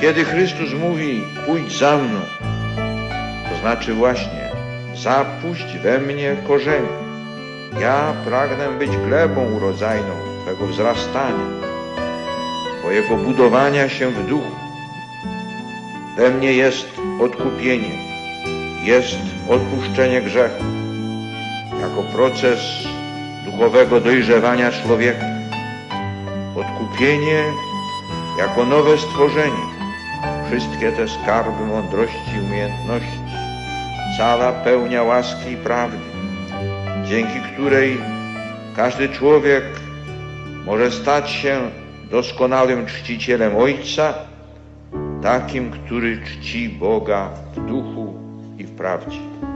Kiedy Chrystus mówi pójdź za mną, to znaczy właśnie zapuść we mnie korzenie. Ja pragnę być glebą urodzajną Twego wzrastania, Twojego budowania się w duchu. We mnie jest odkupienie, jest odpuszczenie grzechu, jako proces duchowego dojrzewania człowieka. Odkupienie jako nowe stworzenie, wszystkie te skarby mądrości i umiejętności, cała pełnia łaski i prawdy, dzięki której każdy człowiek może stać się doskonałym czcicielem Ojca, takim, który czci Boga w duchu i w prawdzie.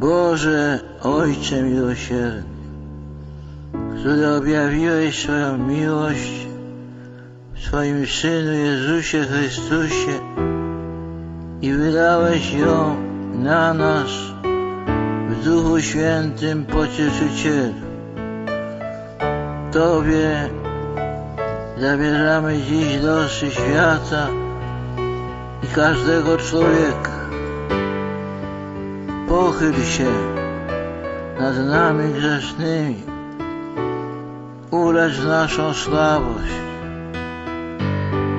Boże, Ojcze miłosierny, który objawiłeś swoją miłość w swoim Synu Jezusie Chrystusie i wydałeś ją na nas w Duchu Świętym Pocieszycielu. Tobie zabierzamy dziś losy świata i każdego człowieka. Pochyl się nad nami grzesznymi, ulecz naszą słabość,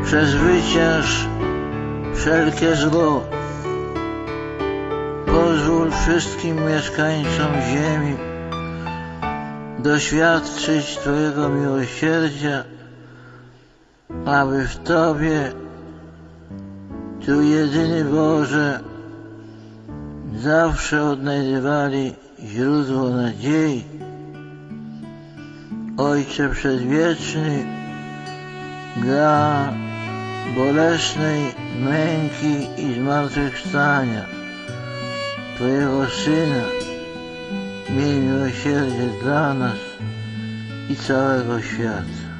przezwycięż wszelkie zło. Pozwól wszystkim mieszkańcom ziemi doświadczyć Twojego miłosierdzia, aby w Tobie, Tu jedyny Boże, zawsze odnajdywali źródło nadziei. Ojcze Przedwieczny, dla bolesnej męki i zmartwychwstania Twojego Syna, miej miłosierdzie dla nas i całego świata.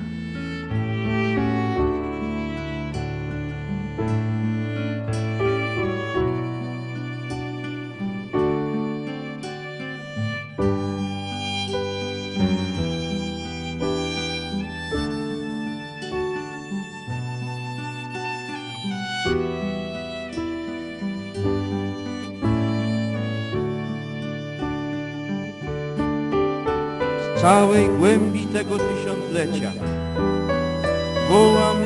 całej głębi tego tysiąclecia. Wołam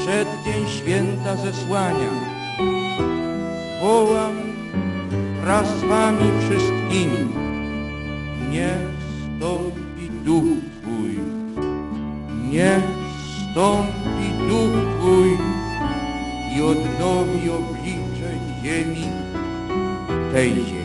przeddzień święta zesłania. Wołam wraz z wami wszystkimi. Nie stąpi duch Twój. Nie stąpi duch Twój i odnowi oblicze ziemi tej ziemi.